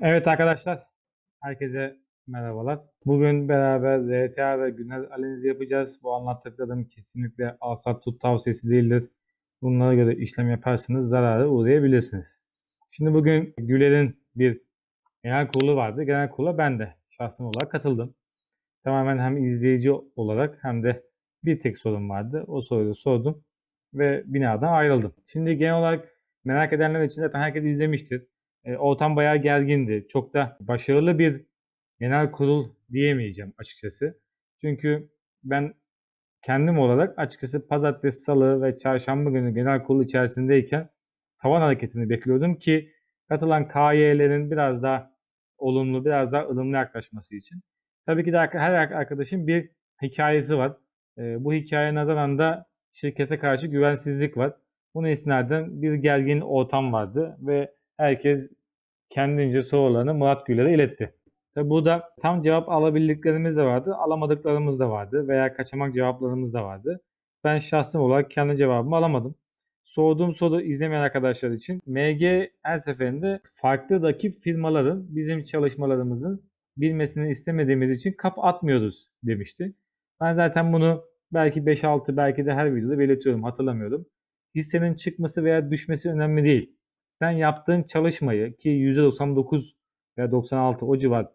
Evet arkadaşlar, herkese merhabalar. Bugün beraber RTA ve günel analizi yapacağız. Bu anlattıklarım kesinlikle alsat tut tavsiyesi değildir. Bunlara göre işlem yaparsanız zarara uğrayabilirsiniz. Şimdi bugün Güler'in bir genel kurulu vardı. Genel kurula ben de şahsım olarak katıldım. Tamamen hem izleyici olarak hem de bir tek sorun vardı. O soruyu sordum ve binadan ayrıldım. Şimdi genel olarak merak edenler için zaten herkes izlemiştir. E, ortam bayağı gergindi. Çok da başarılı bir genel kurul diyemeyeceğim açıkçası. Çünkü ben kendim olarak açıkçası pazartesi, salı ve çarşamba günü genel kurul içerisindeyken tavan hareketini bekliyordum ki katılan KY'lerin biraz daha olumlu, biraz daha ılımlı yaklaşması için. Tabii ki de her arkadaşın bir hikayesi var. E, bu hikaye nazaran da şirkete karşı güvensizlik var. Bunun esnaden bir gergin ortam vardı ve herkes kendince sorularını Murat Güler'e iletti. Tabi burada tam cevap alabildiklerimiz de vardı, alamadıklarımız da vardı veya kaçamak cevaplarımız da vardı. Ben şahsım olarak kendi cevabımı alamadım. Sorduğum soru izlemeyen arkadaşlar için MG her seferinde farklı rakip firmaların bizim çalışmalarımızın bilmesini istemediğimiz için kap atmıyoruz demişti. Ben zaten bunu belki 5-6 belki de her videoda belirtiyorum hatırlamıyorum. Hissenin çıkması veya düşmesi önemli değil sen yaptığın çalışmayı ki %99 veya 96 o civar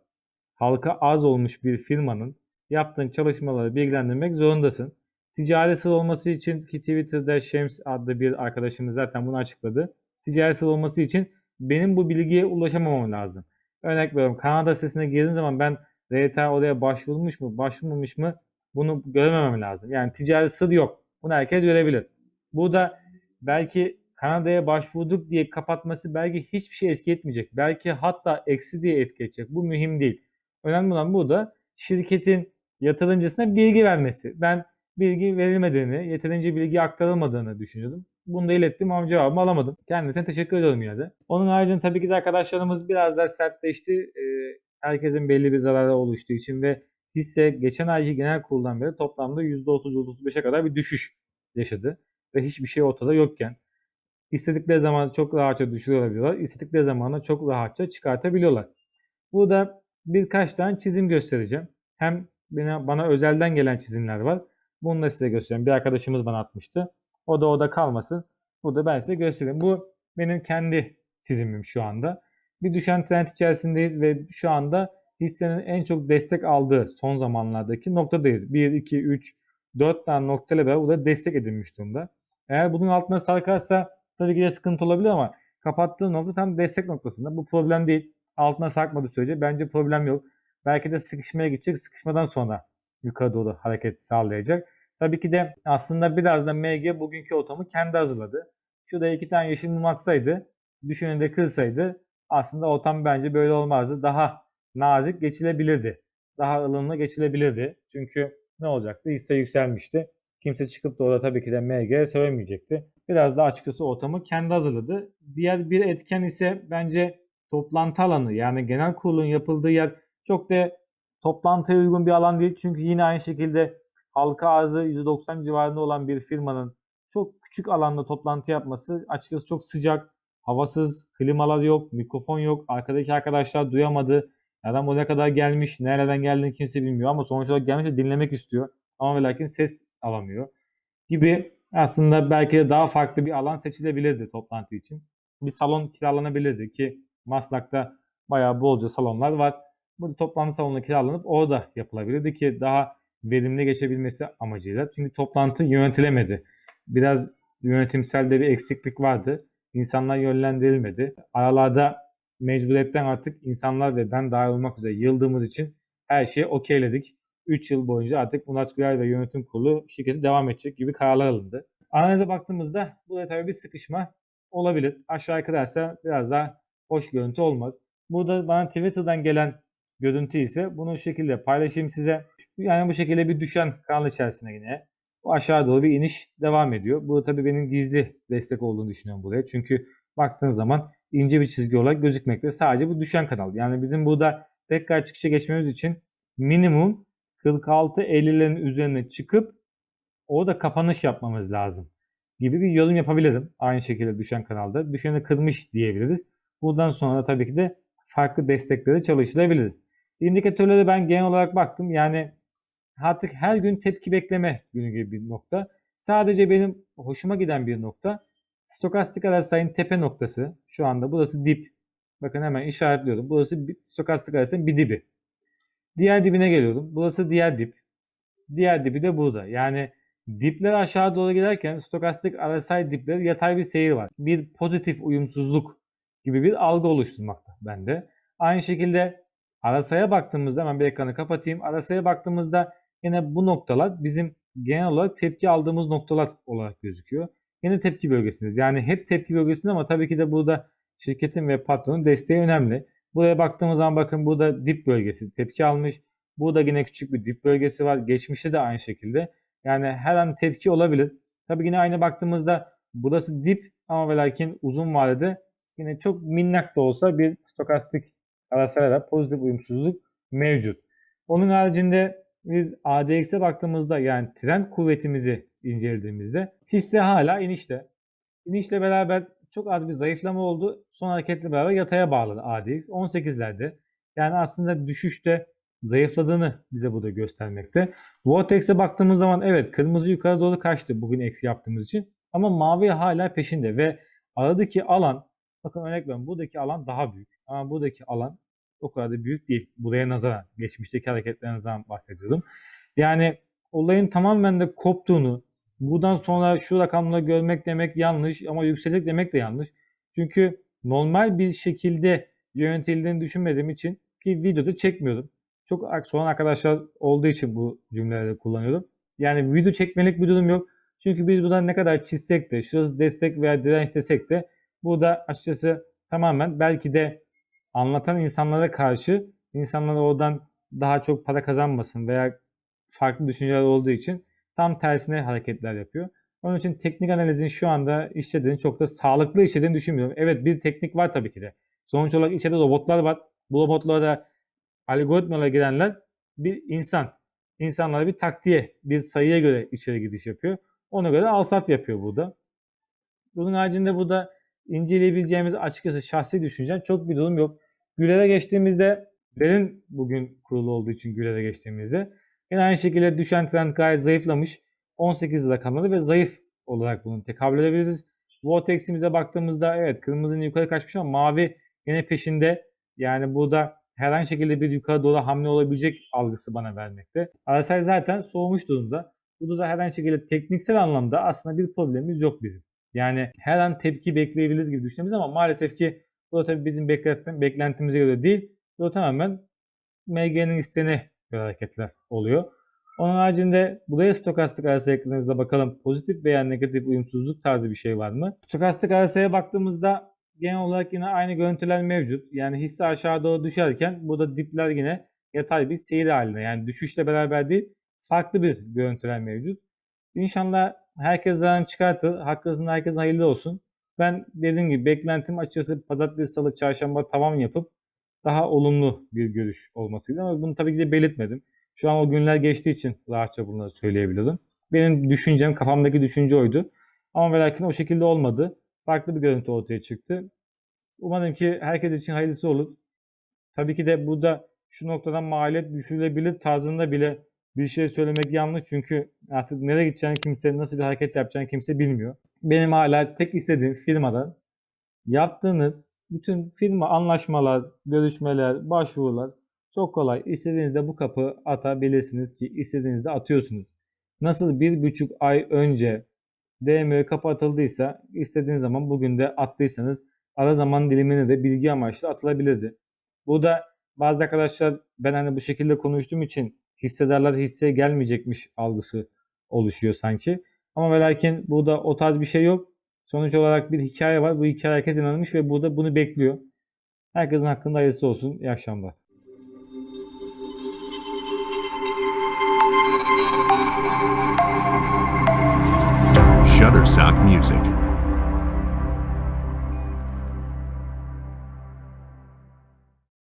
halka az olmuş bir firmanın yaptığın çalışmaları bilgilendirmek zorundasın. Ticari sır olması için ki Twitter'da Şems adlı bir arkadaşımız zaten bunu açıkladı. Ticari sır olması için benim bu bilgiye ulaşamamam lazım. Örnek veriyorum Kanada sitesine girdiğim zaman ben RTA oraya başvurmuş mu başvurmamış mı bunu görememem lazım. Yani ticari sır yok. Bunu herkes görebilir. Burada belki Kanada'ya başvurduk diye kapatması belki hiçbir şey etki etmeyecek. Belki hatta eksi diye etki edecek. Bu mühim değil. Önemli olan burada şirketin yatırımcısına bilgi vermesi. Ben bilgi verilmediğini, yeterince bilgi aktarılmadığını düşünüyordum. Bunu da ilettim ama cevabımı alamadım. Kendisine teşekkür ediyorum yine de. Onun haricinde tabii ki de arkadaşlarımız biraz daha sertleşti. Ee, herkesin belli bir zararı oluştuğu için ve hisse geçen ayki genel kuruldan beri toplamda %30-35'e kadar bir düşüş yaşadı. Ve hiçbir şey ortada yokken İstedikleri zaman çok rahatça düşürebiliyorlar. İstedikleri zaman çok rahatça çıkartabiliyorlar. Burada birkaç tane çizim göstereceğim. Hem bana, bana özelden gelen çizimler var. Bunu da size göstereyim. Bir arkadaşımız bana atmıştı. O da o da kalmasın. Burada ben size göstereyim. Bu benim kendi çizimim şu anda. Bir düşen trend içerisindeyiz ve şu anda hissenin en çok destek aldığı son zamanlardaki noktadayız. 1, 2, 3, 4 tane noktayla beraber burada destek edilmiş durumda. Eğer bunun altına sarkarsa Tabii ki de sıkıntı olabilir ama kapattığı nokta tam destek noktasında. Bu problem değil. Altına sarkmadığı sürece bence problem yok. Belki de sıkışmaya gidecek. Sıkışmadan sonra yukarı doğru hareket sağlayacak. Tabii ki de aslında biraz da MG bugünkü otomu kendi hazırladı. Şurada iki tane yeşil mum atsaydı, düşünün de kırsaydı aslında otom bence böyle olmazdı. Daha nazik geçilebilirdi. Daha ılımlı geçilebilirdi. Çünkü ne olacaktı? Hisse yükselmişti. Kimse çıkıp da orada tabii ki de MG söylemeyecekti. Biraz da açıkçası ortamı kendi hazırladı. Diğer bir etken ise bence toplantı alanı. Yani genel kurulun yapıldığı yer çok da toplantıya uygun bir alan değil. Çünkü yine aynı şekilde halka arzı %90 civarında olan bir firmanın çok küçük alanda toplantı yapması açıkçası çok sıcak, havasız, klimalar yok, mikrofon yok, arkadaki arkadaşlar duyamadı. Adam o ne kadar gelmiş, nereden geldiğini kimse bilmiyor ama sonuç olarak gelmiş de dinlemek istiyor. Ama ve lakin ses alamıyor gibi aslında belki de daha farklı bir alan seçilebilirdi toplantı için. Bir salon kiralanabilirdi ki Maslak'ta bayağı bolca salonlar var. Bu toplantı salonu kiralanıp orada yapılabilirdi ki daha verimli geçebilmesi amacıyla. Çünkü toplantı yönetilemedi. Biraz yönetimsel de bir eksiklik vardı. İnsanlar yönlendirilmedi. Aralarda mecburiyetten artık insanlar ve ben dahil olmak üzere yıldığımız için her şeyi okeyledik. 3 yıl boyunca artık Murat Güler ve yönetim kurulu şirketi devam edecek gibi kararlar alındı. Analize baktığımızda burada tabii bir sıkışma olabilir. Aşağı yukarı biraz daha hoş görüntü olmaz. Burada bana Twitter'dan gelen görüntü ise bunu şekilde paylaşayım size. Yani bu şekilde bir düşen kanal içerisine yine. Bu aşağı doğru bir iniş devam ediyor. Bu tabii benim gizli destek olduğunu düşünüyorum buraya. Çünkü baktığın zaman ince bir çizgi olarak gözükmekte. Sadece bu düşen kanal. Yani bizim burada tekrar çıkışa geçmemiz için minimum 46-50'lerin üzerine çıkıp orada kapanış yapmamız lazım gibi bir yorum yapabilirim. Aynı şekilde düşen kanalda. Düşeni kırmış diyebiliriz. Buradan sonra tabii ki de farklı destekleri çalıştırabiliriz. İndikatörlere ben genel olarak baktım. Yani artık her gün tepki bekleme günü gibi bir nokta. Sadece benim hoşuma giden bir nokta. Stokastik RSI'nin tepe noktası. Şu anda burası dip. Bakın hemen işaretliyorum. Burası stokastik RSI'nin bir dibi. Diğer dibine geliyorum. Burası diğer dip. Diğer dibi de burada. Yani dipler aşağı doğru giderken stokastik RSI dipleri yatay bir seyir var. Bir pozitif uyumsuzluk gibi bir algı oluşturmakta bende. Aynı şekilde RSI'ye baktığımızda hemen bir ekranı kapatayım. RSI'ye baktığımızda yine bu noktalar bizim genel olarak tepki aldığımız noktalar olarak gözüküyor. Yine tepki bölgesindeyiz. Yani hep tepki bölgesinde ama tabii ki de burada şirketin ve patronun desteği önemli. Buraya baktığımız zaman bakın burada dip bölgesi tepki almış. Burada yine küçük bir dip bölgesi var. Geçmişte de aynı şekilde. Yani her an tepki olabilir. Tabii yine aynı baktığımızda burası dip ama ve lakin uzun vadede yine çok minnak da olsa bir stokastik araçlara pozitif uyumsuzluk mevcut. Onun haricinde biz ADX'e baktığımızda yani trend kuvvetimizi incelediğimizde hisse hala inişte. İnişle beraber çok az bir zayıflama oldu. Son hareketle beraber yataya bağladı ADX. 18'lerde. Yani aslında düşüşte zayıfladığını bize burada göstermekte. Vortex'e baktığımız zaman evet kırmızı yukarı doğru kaçtı bugün eksi yaptığımız için. Ama mavi hala peşinde ve aradaki alan bakın örnek veriyorum buradaki alan daha büyük. Ama buradaki alan o kadar da büyük değil. Buraya nazaran geçmişteki hareketlerine nazaran bahsediyorum. Yani olayın tamamen de koptuğunu buradan sonra şu rakamları görmek demek yanlış ama yükselecek demek de yanlış. Çünkü normal bir şekilde yönetildiğini düşünmediğim için ki videoda çekmiyordum. Çok soran arkadaşlar olduğu için bu cümleleri kullanıyorum. Yani video çekmelik bir durum yok. Çünkü biz buradan ne kadar çizsek de, şurası destek veya direnç desek de burada açıkçası tamamen belki de anlatan insanlara karşı insanlar oradan daha çok para kazanmasın veya farklı düşünceler olduğu için tam tersine hareketler yapıyor. Onun için teknik analizin şu anda işlediğini çok da sağlıklı işlediğini düşünmüyorum. Evet bir teknik var tabii ki de. Sonuç olarak içeride robotlar var. Bu robotlarda algoritmalara girenler bir insan. İnsanlara bir taktiğe, bir sayıya göre içeri gidiş yapıyor. Ona göre alsat yapıyor burada. Bunun haricinde burada inceleyebileceğimiz açıkçası şahsi düşüncem çok bir durum yok. Güler'e geçtiğimizde Güler'in bugün kurulu olduğu için Güler'e geçtiğimizde yine aynı şekilde düşen trend gayet zayıflamış. 18 rakamları ve zayıf olarak bunu tekabül edebiliriz. Vortex'imize baktığımızda evet kırmızının yukarı kaçmış ama mavi yine peşinde. Yani burada herhangi şekilde bir yukarı doğru hamle olabilecek algısı bana vermekte. RSI zaten soğumuş durumda. Burada da herhangi şekilde tekniksel anlamda aslında bir problemimiz yok bizim. Yani her an tepki bekleyebiliriz gibi düşünüyoruz ama maalesef ki bu da tabii bizim beklentim, beklentimize göre değil. Bu da tamamen MG'nin isteğine göre hareketler oluyor. Onun haricinde buraya stokastik RSI ekranımızda bakalım pozitif veya negatif uyumsuzluk tarzı bir şey var mı? Stokastik RSI'ye baktığımızda genel olarak yine aynı görüntüler mevcut. Yani hisse aşağı doğru düşerken burada dipler yine yatay bir seyir halinde. Yani düşüşle beraber değil farklı bir görüntüler mevcut. İnşallah herkes zaten çıkartır. Hakkınızda herkes hayırlı olsun. Ben dediğim gibi beklentim açıkçası pazartesi, salı, çarşamba tavan yapıp daha olumlu bir görüş olmasıydı ama bunu tabii ki de belirtmedim. Şu an o günler geçtiği için rahatça bunları söyleyebilirim. Benim düşüncem, kafamdaki düşünce oydu. Ama ve lakin o şekilde olmadı. Farklı bir görüntü ortaya çıktı. Umarım ki herkes için hayırlısı olur. Tabii ki de burada şu noktadan maliyet düşürülebilir tarzında bile bir şey söylemek yanlış. Çünkü artık nereye gideceğini kimse, nasıl bir hareket yapacağını kimse bilmiyor. Benim hala tek istediğim firmadan yaptığınız bütün firma anlaşmalar, görüşmeler, başvurular çok kolay. İstediğinizde bu kapı atabilirsiniz ki istediğinizde atıyorsunuz. Nasıl bir buçuk ay önce DMÖ kapı atıldıysa istediğiniz zaman bugün de attıysanız ara zaman dilimine de bilgi amaçlı atılabilirdi. Bu da bazı arkadaşlar ben hani bu şekilde konuştuğum için hissedarlar hisseye gelmeyecekmiş algısı oluşuyor sanki. Ama ve lakin burada o tarz bir şey yok. Sonuç olarak bir hikaye var. Bu hikaye herkes inanmış ve burada bunu bekliyor. Herkesin hakkında hayırlısı olsun. İyi akşamlar. Shutterstock Music.